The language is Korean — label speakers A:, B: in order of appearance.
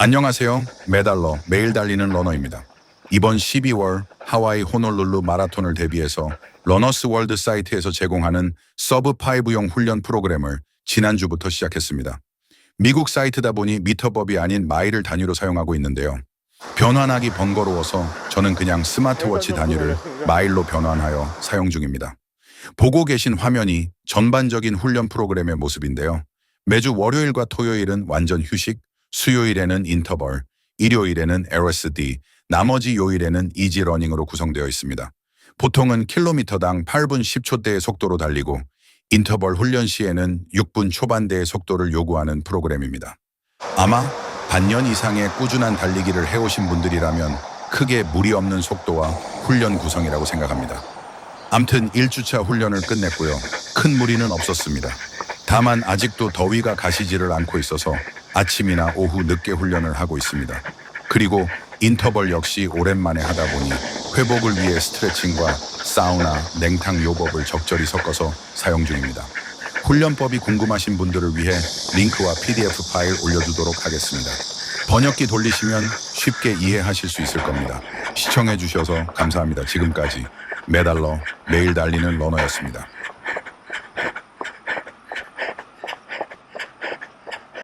A: 안녕하세요. 매달러 매일 달리는 러너입니다. 이번 12월 하와이 호놀룰루 마라톤을 대비해서 러너스 월드 사이트에서 제공하는 서브 5용 훈련 프로그램을 지난주부터 시작했습니다. 미국 사이트다 보니 미터법이 아닌 마일을 단위로 사용하고 있는데요. 변환하기 번거로워서 저는 그냥 스마트워치 단위를 마일로 변환하여 사용 중입니다. 보고 계신 화면이 전반적인 훈련 프로그램의 모습인데요. 매주 월요일과 토요일은 완전 휴식, 수요일에는 인터벌, 일요일에는 LSD, 나머지 요일에는 이지 러닝으로 구성되어 있습니다. 보통은 킬로미터당 8분 10초대의 속도로 달리고 인터벌 훈련 시에는 6분 초반대의 속도를 요구하는 프로그램입니다. 아마 반년 이상의 꾸준한 달리기를 해오신 분들이라면 크게 무리 없는 속도와 훈련 구성이라고 생각합니다. 암튼 1주차 훈련을 끝냈고요. 큰 무리는 없었습니다. 다만 아직도 더위가 가시지를 않고 있어서 아침이나 오후 늦게 훈련을 하고 있습니다. 그리고 인터벌 역시 오랜만에 하다 보니 회복을 위해 스트레칭과 사우나, 냉탕 요법을 적절히 섞어서 사용 중입니다. 훈련법이 궁금하신 분들을 위해 링크와 PDF 파일 올려두도록 하겠습니다. 번역기 돌리시면 쉽게 이해하실 수 있을 겁니다. 시청해 주셔서 감사합니다. 지금까지 매달러 매일 달리는 러너였습니다.